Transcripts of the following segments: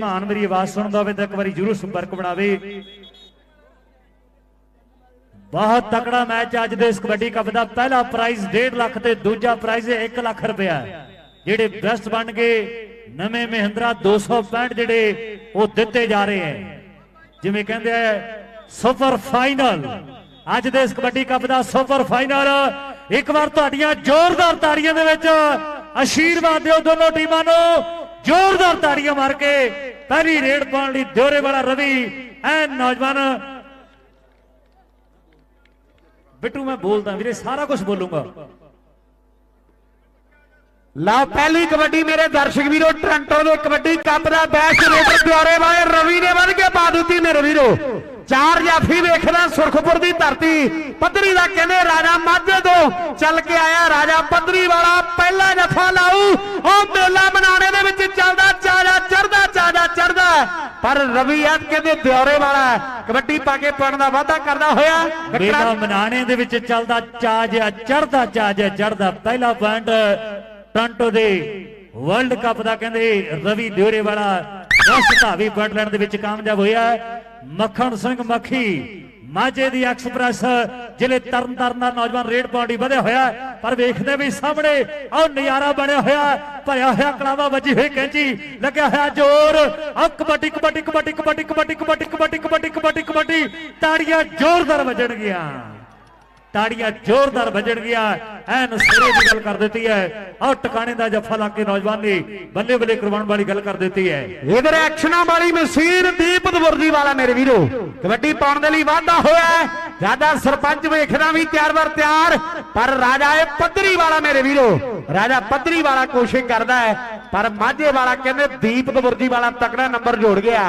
ਧਮਾਨ ਮੇਰੀ ਆਵਾਜ਼ ਸੁਣਦਾ ਹੋਵੇ ਤਾਂ ਇੱਕ ਵਾਰੀ ਜਰੂਰ ਸੰਪਰਕ ਬਣਾਵੇ। ਬਹੁਤ ਤਕੜਾ ਮੈਚ ਅੱਜ ਦੇ ਇਸ ਕਬੱਡੀ ਕੱਪ ਦਾ। ਪਹਿਲਾ ਪ੍ਰਾਈਜ਼ 1.5 ਲੱਖ ਤੇ ਦੂਜਾ ਪ੍ਰਾਈਜ਼ 1 ਲੱਖ ਰੁਪਇਆ। ਜਿਹੜੇ ਬੈਸਟ ਬਣ ਗਏ, ਨਵੇਂ ਮਹਿੰਦਰਾ 265 ਜਿਹੜੇ ਉਹ ਦਿੱਤੇ ਜਾ ਰਹੇ ਹੈ। ਜਿਵੇਂ ਕਹਿੰਦੇ ਆ ਸੁਪਰ ਫਾਈਨਲ ਅੱਜ ਦੇ ਇਸ ਕਬੱਡੀ ਕੱਪ ਦਾ ਸੁਪਰ ਫਾਈਨਲ ਇੱਕ ਵਾਰ ਤੁਹਾਡੀਆਂ ਜ਼ੋਰਦਾਰ ਤਾੜੀਆਂ ਦੇ ਵਿੱਚ ਆਸ਼ੀਰਵਾਦ ਦਿਓ ਦੋਨੋਂ ਟੀਮਾਂ ਨੂੰ। ਜ਼ੋਰਦਾਰ ਤਾੜੀਆਂ ਮਾਰ ਕੇ ਪਹਿਲੀ ਰੇਡ ਪਾਉਣ ਲਈ ਦਿਓਰੇ ਵਾਲਾ ਰਵੀ ਐ ਨੌਜਵਾਨ। ਬਿੱਟੂ, ਮੈਂ ਬੋਲਦਾ, ਵੀਰੇ, ਸਾਰਾ ਕੁਝ ਬੋਲੂੰਗਾ। ਲਓ, ਪਹਿਲੀ ਕਬੱਡੀ ਮੇਰੇ ਦਰਸ਼ਕ ਵੀਰੋ, ਟ੍ਰਾਂਟੋ ਦੇ ਕਬੱਡੀ ਕੱਪ ਦਾ ਬੈਸਟ ਰੇਡਰ ਦੁਆਰੇ ਵਾਲੇ ਰਵੀ ਨੇ ਵੱਧ ਕੇ ਪਾ ਦਿੱਤੀ ਮੇਰੇ ਵੀਰੋ। ਚਾਰ ਜਾਫੀ ਵੇਖਦਾ ਸੁਰਖਪੁਰ ਦੀ ਧਰਤੀ। ਪੱਧਰੀ ਦਾ ਕਹਿੰਦੇ ਰਾਜਾ ਮਾਝੇ ਤੋਂ ਚੱਲ ਕੇ ਆਇਆ ਰਾਜਾ। ਪੱਧਰੀ ਵਾਲਾ ਪਹਿਲਾ ਜਫਾ ਲਾਊ। ਉਹ ਮੇਲਾ ਮਨਾਣੇ ਦੇ ਵਿੱਚ ਚੱਲਦਾ ਚਾਜਾ ਚੜਦਾ ਚਾਜਾ ਚੜਦਾ ਪਰ ਰਵੀ ਅੱਜ ਕਹਿੰਦੇ ਦਿਉਰੇ ਵਾਲਾ ਕਬੱਡੀ ਪਾ ਕੇ ਪਾਉਣ ਦਾ ਵਾਅਦਾ ਕਰਦਾ ਹੋਇਆ। ਮੇਲਾ ਮਨਾਣੇ ਦੇ ਵਿੱਚ ਚੱਲਦਾ ਚਾਜ ਚੜਦਾ ਚਾਜ ਚੜਦਾ ਪਹਿਲਾ ਪੁਆਇੰਟ ਟ੍ਰਾਂਟੋ ਦੇ ਵਰਲਡ ਕੱਪ ਦਾ ਕਹਿੰਦੇ ਰਵੀ ਦਿਓਰੇ ਵਾਲਾ ਦਸ ਧਾਵੀ ਪੁਆਇੰਟ ਦੇ ਵਿੱਚ ਕਾਮਯਾਬ ਹੋਇਆ ਮੱਖਣ ਸਿੰਘ ਮੱਖੀ, ਮਾਝੇ ਦੀ ਐਕਸਪ੍ਰੈਸ ਜ਼ਿਲ੍ਹੇ ਤਰਨਤਾਰਨ ਦਾ ਨੌਜਵਾਨ ਰੇਡ ਪਾਉਂਡੀ ਵਧਿਆ ਹੋਇਆ ਪਰ ਵੇਖਦੇ ਵੀ ਸਾਹਮਣੇ ਆਹ ਨਜ਼ਾਰਾ ਬਣਿਆ ਹੋਇਆ ਭਰਿਆ ਹੋਇਆ ਕਲਾਵਾ ਵੱਜੀ ਹੋਈ ਕੈਂਚੀ, ਲੱਗਿਆ ਹੋਇਆ ਜ਼ੋਰ। ਆ ਕਬੱਡੀ ਕਬੱਡੀ ਕਬੱਡੀ ਕਬੱਡੀ ਕਬੱਡੀ ਕਬੱਡੀ ਕਬੱਡੀ ਕਬੱਡੀ ਕਬੱਡੀ ਤਾੜੀਆਂ ਜ਼ੋਰਦਾਰ ਵੱਜਣਗੀਆਂ। ਤਾੜੀਆਂ ਜ਼ੋਰਦਾਰ ਵੱਜਣਗੀਆਂ ਐਨ ਸਿਰੇ ਦੀ ਗੱਲ ਕਰ ਦਿੱਤੀ ਹੈ। ਆਹ ਟਿਕਾਣੇ ਦਾ ਜੱਫਾ ਲਾ ਕੇ ਨੌਜਵਾਨ ਨੇ ਬੱਲੇ ਬੱਲੇ ਕਰਵਾਉਣ ਵਾਲੀ ਗੱਲ ਕਰ ਦਿੱਤੀ ਹੈ। ਇਧਰ ਐਕਸ਼ਨਾਂ ਵਾਲੀ ਮਸ਼ੀਨ ਦੀਪ ਦਵਰਜੀ ਵਾਲਾ ਮੇਰੇ ਵੀਰੋ। ਕਬੱਡੀ ਪਾਉਣ ਦੇ ਲਈ ਵਾਧਾ ਹੋਇਆ ਰਾਜਾ ਸਰਪੰਚ ਵੇਖਣਾ ਵੀ ਤਿਆਰ ਬਰ ਤਿਆਰ। ਪਰ ਰਾਜਾ ਇਹ ਪੱਧਰੀ ਵਾਲਾ ਮੇਰੇ ਵੀਰੋ। ਰਾਜਾ ਪੱਧਰੀ ਵਾਲਾ ਕੋਸ਼ਿਸ਼ ਕਰਦਾ ਹੈ। ਪਰ ਮਾਝੇ ਵਾਲਾ ਕਹਿੰਦੇ ਦੀਪ ਦਵਰਜੀ ਵਾਲਾ ਤਕੜਾ ਨੰਬਰ ਜੋੜ ਗਿਆ।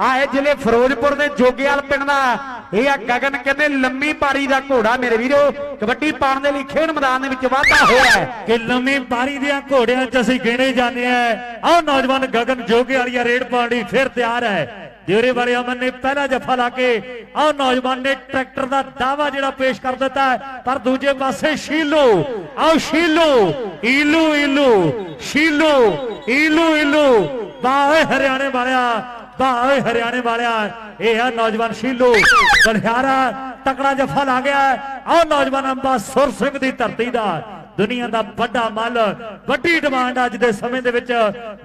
ਆ ਇਹ ਜ਼ਿਲ੍ਹੇ ਫਿਰੋਜ਼ਪੁਰ ਦੇ ਜੋਗੇਵਾਲ ਪਿੰਡ ਦਾ ਇਹ ਆ ਗਗਨ ਕਹਿੰਦੇ ਲੰਮੀ ਪਾਰੀ ਦਾ ਘੋੜਾ ਮੇਰੇ ਵੀਰੋ। ਕਬੱਡੀ ਪਾਉਣ ਦੇ ਲਈ ਖੇਡ ਮੈਦਾਨ ਦੇ ਵਿੱਚ ਵਾਧਾ ਹੋਇਆ ਹੈ। ਕਿ ਲੰਮੀ ਪਾਰੀ ਦੀਆਂ ਘੋੜਿਆਂ 'ਚ ਅਸੀਂ ਗਿਣੇ ਜਾਂਦੇ ਆ ਆਹ ਨੌਜਵਾਨ ਗਗਨ ਜੋਗੇ ਵਾਲੀਆ ਰੇਡ ਪਾਉਣ ਲਈ ਫਿਰ ਤਿਆਰ ਹੈ। ਦਿਉਰੇ ਵਾਲੇ ਅਮਨ ਨੇ ਪਹਿਲਾ ਜੱਫਾ ਲਾ ਕੇ, ਆਹ ਨੌਜਵਾਨ ਨੇ ਟਰੈਕਟਰ ਦਾ ਦਾਵਾ ਜਿਹੜਾ ਪੇਸ਼ ਕਰ ਦਿੱਤਾ ਪਰ ਦੂਜੇ ਪਾਸੇ ਸ਼ੀਲੋ, ਆਹ ਸ਼ੀਲੋ, ਈਲੂ ਈਲੂ, ਸ਼ੀਲੋ, ਈਲੂ ਈਲੂ। ਬਾਏ ਹਰਿਆਣੇ ਵਾਲਿਆ ਬਾਏ ਹਰਿਆਣੇ ਵਾਲਿਆ, ਇਹ ਆ ਨੌਜਵਾਨ ਸ਼ੀਲੂ। ਬਲਿਆਰਾ ਤਕੜਾ ਜੱਫਾ ਲਾ ਗਿਆ। ਆਹ ਨੌਜਵਾਨ ਅੰਬਾ ਸੁਰ ਸਿੰਘ ਦੀ ਧਰਤੀ ਦਾ। ਦੁਨੀਆ ਦਾ ਵੱਡਾ ਮੱਲ, ਵੱਡੀ ਡਿਮਾਂਡ ਅੱਜ ਦੇ ਸਮੇਂ ਦੇ ਵਿੱਚ।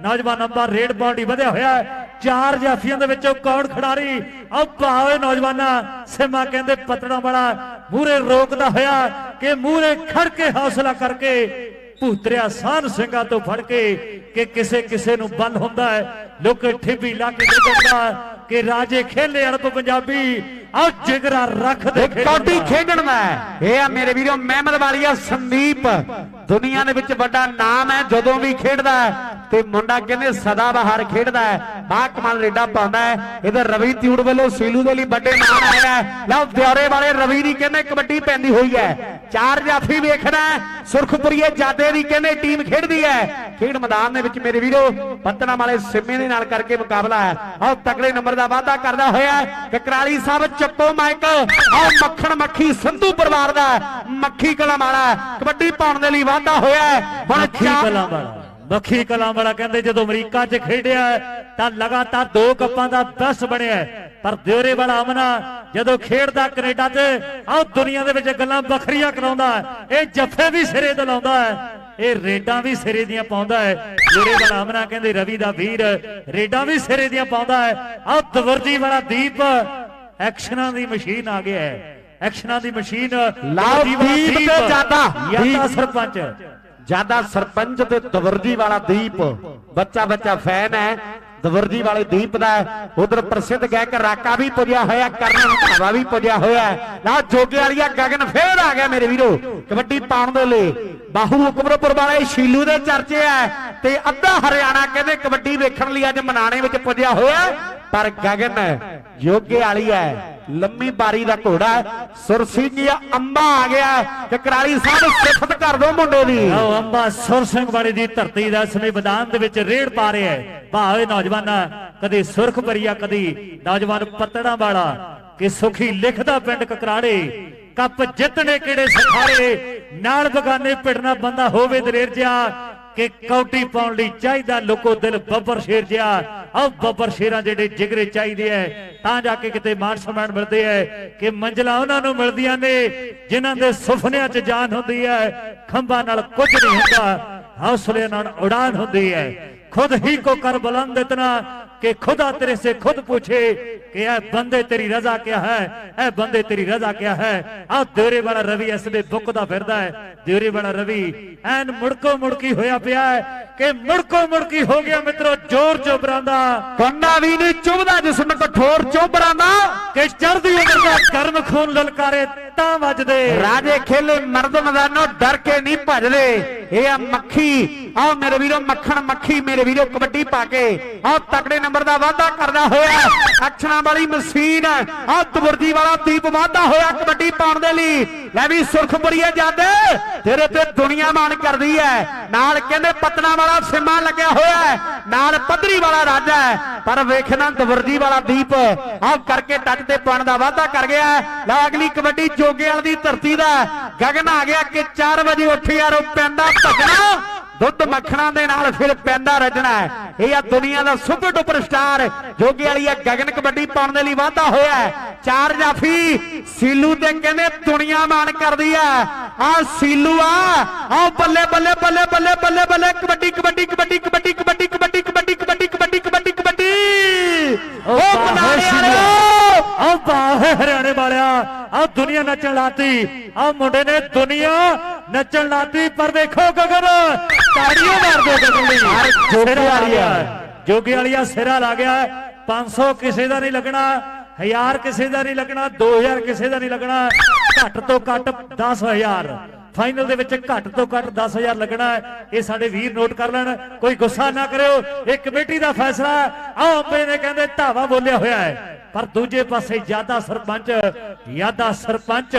ਨੌਜਵਾਨ ਅੰਬਾ ਰੇਡ ਬਾਡੀ ਵਧਿਆ ਹੋਇਆ ਚਾਰ ਜਾਫੀਆਂ ਦੇ ਵਿੱਚੋਂ ਕੌਣ ਖਿਡਾਰੀ? ਆ ਭਾਵੇਂ ਨੌਜਵਾਨਾਂ, ਸਿਮਾ ਕਹਿੰਦੇ ਪਤੜਾ ਵਾਲਾ ਮੂਰੇ ਰੋਕਦਾ ਹੋਇਆ ਕਿ ਮੂਰੇ ਖੜ ਕੇ ਹੌਸਲਾ ਕਰਕੇ ਭੂਤਰਿਆ ਸਾਨ ਸਿੰਘਾਂ ਤੋਂ ਫੜ ਕੇ ਕਿ ਕਿਸੇ ਕਿਸੇ ਨੂੰ ਬਲ ਹੁੰਦਾ ਹੈ। ਲੋਕ ਠੇਬੀ ਲਾ ਕੇ ਦੇ ਦਿੰਦਾ ਕਿ ਰਾਜੇ ਖੇਲੇ ਅਰਬ ਪੰਜਾਬੀ। ਆ ਜਿਗਰਾ ਰੱਖ ਦੇ ਕੌਡੀ ਖੇਡਣ ਦਾ ਹੈ। ਇਹ ਆ ਮੇਰੇ ਵੀਰੋ ਮਹਿਮਦ ਵਾਲੀਆ ਸੰਦੀਪ। ਦੁਨੀਆ ਦੇ ਵਿੱਚ ਵੱਡਾ ਨਾਮ ਹੈ, ਜਦੋਂ ਵੀ ਖੇਡਦਾ ਤੇ ਮੁੰਡਾ ਕਹਿੰਦੇ ਸਦਾ ਬਹਾਰ ਖੇਡਦਾ ਹੈ। ਬਾ ਕਮਾਲ ਰੇਡਾ ਪਾਉਂਦਾ ਹੈ। ਇਧਰ ਰਵੀ ਤਿਉੜ ਵੱਲੋਂ ਸੀਲੂ ਦੇ ਲਈ ਵੱਡੇ ਨਾਮ ਆਇਆ ਲਓ ਦਿਉਰੇ ਵਾਲੇ ਰਵੀ ਦੀ ਕਹਿੰਦੇ ਕਬੱਡੀ ਪੈਂਦੀ ਹੋਈ ਹੈ। ਚਾਰ ਜਾਫੀ ਵੇਖਣਾ ਸੁਰਖਪੁਰੀਏ ਜਾਦੇ ਦੀ ਕਹਿੰਦੇ ਟੀਮ ਖੇਡਦੀ ਹੈ। ਖੇਡ ਮੈਦਾਨ ਦੇ ਵਿੱਚ ਮੇਰੇ ਵੀਰੋ ਪੱਤਣਾ ਵਾਲੇ ਸਿੰਮੇ ਦੇ ਨਾਲ ਕਰਕੇ ਮੁਕਾਬਲਾ ਹੈ। ਆਹ ਤਕੜੇ ਨੰਬਰ ਦਾ ਵਾਅਦਾ ਕਰਦਾ ਹੋਇਆ ਹੈ। ਕਕਰਾਲੀ ਸਾਹਿਬ ਚੱਕੋ ਮਾਈਕ। ਆਹ ਮੱਖਣ ਮੱਖੀ, ਸੰਧੂ ਪਰਿਵਾਰ ਦਾ ਮੱਖੀ ਕਲਾ ਵਾਲਾ ਕਬੱਡੀ ਪਾਉਣ ਦੇ ਲਈ ਵਾਅਦਾ ਹੋਇਆ। ਹੁਣ ਚਾਰ ਕਲਾਂ ਵਾਲਾ ਮੱਖੀ ਕਲਾਂ ਵਾਲਾ ਕਹਿੰਦੇ ਜਦੋਂ ਅਮਰੀਕਾ 'ਚ ਖੇਡਿਆ ਤਾਂ ਲਗਾਤਾਰ ਦੋ ਕੱਪਾਂ ਦਾ ਬੈਸਟ ਬਣਿਆ ਹੈ। ਪਰ ਦਿਉਰੇ ਵਾਲਾ ਅਮਨਾ ਜਦੋਂ ਖੇਡਦਾ ਕੈਨੇਡਾ 'ਚ ਆਹ ਦੁਨੀਆ ਦੇ ਵਿੱਚ ਗੱਲਾਂ ਵੱਖਰੀਆਂ ਕਰਾਉਂਦਾ। ਇਹ ਜੱਫੇ ਵੀ ਸਿਰੇ ਤੇ ਲਾਉਂਦਾ ਹੈ ਇਹ ਰੇਡਾਂ ਵੀ ਸਿਰੇ ਦੀਆਂ ਪਾਉਂਦਾ ਹੈ ਵਾਲਾ ਅਮਨਾ ਕਹਿੰਦੇ ਰਵੀ ਦਾ ਵੀਰ ਰੇਡਾਂ ਵੀ ਸਿਰੇ ਦੀਆਂ ਪਾਉਂਦਾ ਹੈ ਆਹ ਦਵਰਜੀ ਵਾਲਾ ਦੀਪ ਐਕਸ਼ਨਾਂ ਦੀ ਮਸ਼ੀਨ ਆ ਗਿਆ ਹੈ ਐਕਸ਼ਨਾਂ ਦੀ ਮਸ਼ੀਨ ਲਾਓ ਦਵਰਜੀ ਵਾਲਾ ਦੀਪ ਤੇ ਜਾਦਾ। ਦੀਪ। ਸਰਪੰਚ। ਜ਼ਿਆਦਾ ਸਰਪੰਚ ਤੇ ਦਵਰਜੀ ਵਾਲਾ ਦੀਪ। ਬੱਚਾ ਬੱਚਾ ਫੈਨ ਹੈ ਦਵਰਜੀ ਵਾਲੇ ਦੀਪ ਦਾ ਉਧਰ ਪ੍ਰਸਿੱਧ ਗਾਇਕ ਰਾਕਾ ਵੀ ਪੁੱਜਿਆ ਹੋਇਆ ਕਰਨ ਰੰਧਾਵਾ ਵੀ ਪੁੱਜਿਆ ਹੋਇਆ ਨਾ ਜੋਗੇ ਵਾਲੀਆ ਗਗਨ ਫੇਰ ਆ ਗਿਆ ਮੇਰੇ ਵੀਰੋ। ਕਬੱਡੀ ਪਾਉਣ ਦੇ ਲਈ। ਬਾਹੂ ਹੁਕਮਰਪੁਰ ਵਾਲੇ ਸ਼ੀਲੂ ਦੇ ਚਰਚੇ ਆ ਤੇ ਅੱਧਾ ਹਰਿਆਣਾ ਕਹਿੰਦੇ ਕਬੱਡੀ ਵੇਖਣ ਲਈ ਅੱਜ ਮਨਾਣੇ ਵਿੱਚ ਪੁੱਜਿਆ ਹੋਇਆ ਪਰ ਗਗਨ ਜੋਗੇ ਵਾਲੀ ਹੈ। ਲੰਮੀ ਬਾਰੀ ਦਾ ਘੋੜਾ ਹੈ। ਸੁਰਸੀਆ ਅੰਬਾ ਆ ਗਿਆ ਕਕਰਾਲੀ ਸਾਹਿਬ, ਸਿਫਤ ਕਰ ਦੋ ਮੁੰਡੇ ਦੀ। ਆਓ ਅੰਬਾ ਸੁਰ ਸਿੰਘ ਵਾਲੇ ਦੀ ਧਰਤੀ ਦਾ ਸਮੇਂ ਮੈਦਾਨ ਦੇ ਵਿੱਚ ਰੇਡ ਪਾ ਰਿਹਾ ਹੈ। ਭਾਵੇਂ ਨੌਜਵਾਨਾਂ, ਕਦੇ ਸੁਰਖ ਭਰੀਆ, ਕਦੀ ਨੌਜਵਾਨ ਪੱਤੜਾਂ ਵਾਲਾ। ਕਿ ਸੁਖੀ ਲਿਖਦਾ ਪਿੰਡ ਕਕਰਾੜੇ। ਕੱਪ ਜਿੱਤਣੇ ਕਿਹੜੇ ਸਖਾਰੇ? ਨਾਲ ਬਗਾਨੇ ਪਿੜਨਾ ਬੰਦਾ ਹੋਵੇ ਦਲੇਰ ਜਿਆ ਕਿ ਕੌਡੀ ਪਾਉਣ ਲਈ ਚਾਹੀਦਾ ਲੋਕੋ ਦਿਲ ਬੱਬਰ ਸ਼ੇਰ ਜਿਆ ਆਹ ਬੱਬਰ ਸ਼ੇਰਾਂ ਜਿਹੜੇ ਜਿਗਰੇ ਚਾਹੀਦੇ ਐ, ਤਾਂ ਜਾ ਕੇ ਕਿਤੇ ਮਾਨ ਸਮਾਨ ਮਿਲਦੇ ਐ, ਕਿ ਮੰਜ਼ਲਾ ਉਹਨਾਂ ਨੂੰ ਮਿਲਦੀਆਂ ਨੇ, ਜਿਨ੍ਹਾਂ ਦੇ ਸੁਪਨਿਆਂ 'ਚ ਜਾਨ ਹੁੰਦੀ ਐ, ਖੰਭਾਂ ਨਾਲ ਕੁਝ ਨਹੀਂ ਹੁੰਦਾ, ਹੌਸਲੇ ਨਾਲ ਉਡਾਨ ਹੁੰਦੀ ਐ। ਖੁਦ ਹੀ ਕੋ ਕਰ ਬੁਲੰਦ ਇਤਨਾ कि खुदा तेरे से खुद पूछे कि ऐ बंदे तेरी रजा क्या है ऐ बंदे तेरी रजा क्या है आ देरे वाला रवि ਇਸ ਵੇ ਬੁੱਕਦਾ ਫਿਰਦਾ ਹੈ ਦੇਰੇ ਵਾਲਾ ਰਵੀ ਐਨ ਮੁੜਕੋ ਮੁੜਕੀ ਹੋਇਆ ਪਿਆ ਹੈ ਕਿ ਮੁੜਕੋ ਮੁੜਕੀ ਹੋ ਗਿਆ ਮਿੱਤਰੋ ਜ਼ੋਰ ਚੋਬਰਾਂ ਦਾ ਕੰਡਾ ਵੀ ਨਹੀਂ ਚੁਭਦਾ ਜਿਸਮ ਕਠੋਰ ਚੋਬਰਾਂ ਦਾ ਕਿ ਚੜ੍ਹਦੀ ਉਮਰ ਦਾ ਗਰਮ ਖੂਨ ਲਲਕਾਰੇ ਤਾਂ ਵੱਜਦੇ ਰਾਜੇ ਖੇਲੇ ਮਰਦ ਮੈਦਾਨੋਂ ਡਰ ਕੇ ਨਹੀਂ ਭੱਜਦੇ ਇਹ ਆ ਮੱਖੀ ਆਹ ਮੇਰੇ ਵੀਰੋ ਮੱਖਣ ਮੱਖੀ ਮੇਰੇ ਵੀਰੋ ਕਬੱਡੀ ਪਾ ਕੇ ਆਹ ਤਕੜੇ ਨੰਬਰ ਦਾ ਵਾਅਦਾ ਕਰਦਾ ਹੋਇਆ ਅਕਸ਼ਰਾਂ ਵਾਲੀ ਮਸ਼ੀਨ ਆਹ ਤਬਰਜੀ ਵਾਲਾ ਦੀਪ ਵਾਅਦਾ ਹੋਇਆ ਕਬੱਡੀ ਪਾਉਣ ਦੇ ਲਈ। ਲੈ ਵੀ ਸੁਰਖਪੁਰੀਏ ਜੱਦ। ਤੇਰੇ ਤੇ ਦੁਨੀਆ ਮਾਣ ਕਰਦੀ ਹੈ। ਨਾਲ ਕਹਿੰਦੇ ਪਤਨਾ ਵਾਲਾ ਸਿਮਾ ਲੱਗਿਆ ਹੋਇਆ ਨਾਲ ਪੱਧਰੀ ਵਾਲਾ ਰਾਜਾ ਹੈ। ਪਰ ਵੇਖਣਾ ਤਬਰਜੀ ਵਾਲਾ ਦੀਪ। ਆ ਕਰਕੇ ਟੱਚ ਤੇ ਪਾਉਣ ਦਾ ਵਾਅਦਾ ਕਰ ਗਿਆ ਹੈ। ਲੈ ਅਗਲੀ ਕਬੱਡੀ ਜੋਗੇ ਵਾਲੀ ਦੀ ਧਰਤੀ ਦਾ ਗਗਨ ਆ ਗਿਆ ਕਿ 4 ਵਜੇ ਉੱਠ ਯਾਰੋ, ਪੈਂਦਾ ਭੱਜਣਾ। ਦੁੱਧ ਮੱਖਣਾ ਦੇ ਨਾਲ ਫਿਰ ਪੈਂਦਾ ਰਜਣਾ ਹੈ। ਇਹ ਆ ਦੁਨੀਆ ਦਾ ਸੁਪਰ ਡੁਪਰ ਸਟਾਰ ਜੋਗੇ ਵਾਲੀ ਆ ਗਗਨ ਕਬੱਡੀ ਪਾਉਣ ਦੇ ਲਈ ਵਾਅਦਾ ਹੋਇਆ ਹੈ। ਚਾਰ ਜਾਫੀ ਸੀਲੂ ਤੇ ਕਹਿੰਦੇ ਦੁਨੀਆ ਮਾਣ ਕਰਦੀ ਆ ਆ ਸੀਲੂ ਆ ਆ ਬੱਲੇ ਬੱਲੇ ਬੱਲੇ ਬੱਲੇ ਬੱਲੇ ਬੱਲੇ ਕਬੱਡੀ ਕਬੱਡੀ ਕਬੱਡੀ ਕਬੱਡੀ ਕਬੱਡੀ ਕਬੱਡੀ ਕਬੱਡੀ ਕਬੱਡੀ ਕਬੱਡੀ ਕਬੱਡੀ ਕਬੱਡੀ ਉਹ ਬਨਾਲੇ ਵਾਲਿਓ ਆ ਬਾਹੇ ਹਰਿਆਣੇ ਵਾਲਿਆ ਆ ਦੁਨੀਆ ਨੱਚਣ ਲਾਤੀ ਆ ਮੁੰਡੇ ਨੇ ਦੁਨੀਆ ਨੱਚਣ ਲਾਤੀ ਪਰ ਵੇਖੋ ਗਗਨ ਤਾੜੀਆਂ ਮਾਰਦੇ ਗਗਨ ਲਈ ਯਾਰ, ਜੋਗੇ ਸਿਰਾ ਵਾਲੀਆ। ਗਿਆ। ਜੋਗੇ ਵਾਲੀਆ ਸਿਰਾ ਲਾ ਗਿਆ। 500 ਕਿਸੇ ਦਾ ਨਹੀਂ ਲੱਗਣਾ। 1000 ਕਿਸੇ ਦਾ ਨਹੀਂ ਲੱਗਣਾ। 2000 ਕਿਸੇ ਦਾ ਨਹੀਂ ਲੱਗਣਾ। ਘੱਟ ਤੋਂ ਘੱਟ 10000 ਫਾਈਨਲ ਦੇ ਵਿੱਚ ਘੱਟ ਤੋਂ ਘੱਟ 10000 ਲੱਗਣਾ। ਇਹ ਸਾਡੇ ਵੀਰ ਨੋਟ ਕਰ ਲੈਣ। ਕੋਈ ਗੁੱਸਾ ਨਾ ਕਰਿਓ। ਇਹ ਕਮੇਟੀ ਦਾ ਫੈਸਲਾ। ਆ ਅੰਬੇ ਨੇ ਕਹਿੰਦੇ ਧਾਵਾ ਬੋਲਿਆ ਹੋਇਆ ਹੈ। ਪਰ ਦੂਜੇ ਪਾਸੇ ਯਾਦਾ ਸਰਪੰਚ ਯਾਦਾ ਸਰਪੰਚ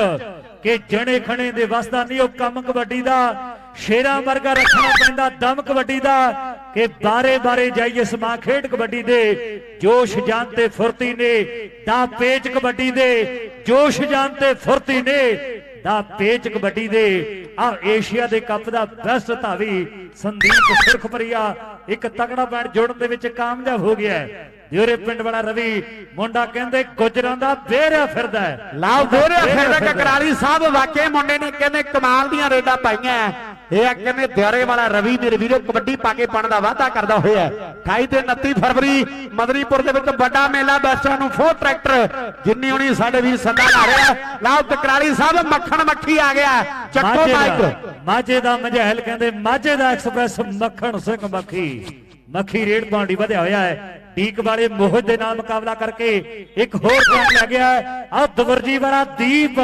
ਕਿ ਜਣੇ ਖਣੇ ਦੇ ਵਸਦਾ ਨਹੀਂ ਉਹ ਕੰਮ ਕਬੱਡੀ ਦਾ। ਸ਼ੇਰਾਂ ਵਰਗਾ ਰੱਖਣਾ ਪੈਂਦਾ ਦਮ ਕਬੱਡੀ ਦਾ ਕਿ ਬਾਰੇ ਬਾਰੇ ਜਾਈਏ ਸਮਾ ਖੇਡ ਕਬੱਡੀ ਦੇ। ਜੋਸ਼ ਜਾਨ ਤੇ ਫੁਰਤੀ ਨੇ ਦਾ ਪੇਚ ਕਬੱਡੀ ਦੇ। ਜੋਸ਼ ਜਾਨ ਤੇ ਫੁਰਤੀ ਨੇ ਦਾ ਪੇਚ ਕਬੱਡੀ ਦੇ। ਆ ਏਸ਼ੀਆ ਦੇ ਕੱਪ ਦਾ ਬੈਸਟ ਧਾਵੀ ਸੰਦੀਪ ਸੁਰਖਪਰੀਆ ਇੱਕ ਤਕੜਾ ਬੈਟ ਜੋੜਨ ਦੇ ਵਿੱਚ ਕਾਮਯਾਬ ਹੋ ਗਿਆ ਹੈ। ਦਿਉਰੇ ਪਿੰਡ ਵਾਲਾ ਰਵੀ ਮੁੰਡਾ ਕਹਿੰਦੇ ਗੁਜਰਾਂ ਦਾ ਬੇਰਿਆ ਫਿਰਦਾ ਹੈ। ਦੋਰੇ ਬੇਰਿਆ ਫਿਰਦਾ। ਕਕਰਾਲੀ ਸਾਹਿਬ ਵਾਕੇ ਮੁੰਡੇ ਨੇ ਕਹਿੰਦੇ ਕਮਾਲ ਦੀਆਂ ਰੇਡਾਂ ਪਾਈਆਂ ਇਹ ਆ ਕਹਿੰਦੇ ਦਿਆਰੇ ਵਾਲਾ ਰਵੀ ਮੇਰੇ ਵੀਰੋ ਕਬੱਡੀ ਪਾ ਕੇ ਪਾਣ ਦਾ ਵਾਅਦਾ ਕਰਦਾ ਹੋਇਆ 28 ਤੇ 29 ਫਰਵਰੀ ਮਦਨੀਪੁਰ ਦੇ ਵਿੱਚ ਵੱਡਾ ਮੇਲਾ ਬੈਸਟਾਂ ਨੂੰ ਫੋਰ ਟਰੈਕਟਰ ਜਿੰਨੀ ਹੋਣੀ ਸਾਡੇ ਵੀਰ ਸੱਦਾ ਲਾ ਰਿਹਾ ਲਾਓ ਕਕਰਾਲੀ ਸਾਹਿਬ ਮੱਖਣ ਮੱਖੀ ਆ ਗਿਆ। ਚੱਕੋ ਮਾਈਕ ਮਾਝੇ ਦਾ ਮਝੈਲ ਕਹਿੰਦੇ ਮਾਝੇ ਦਾ ਐਕਸਪ੍ਰੈਸ ਮੱਖਣ ਸਿੰਘ ਮੱਖੀ। ਮੱਖੀ ਰੇਡ ਪਾਉਂਦੀ ਵਧਿਆ ਹੋਇਆ ਹੈ। ਟੀਕ ਵਾਲੇ ਮੋਹਿਤ ਦੇ ਨਾਲ ਮੁਕਾਬਲਾ ਕਰਕੇ ਇੱਕ ਹੋਰ ਪੁਆਇੰਟ ਲੈ ਗਿਆ ਆ ਦਵਰਜੀ ਵਾਲਾ ਦੀਪ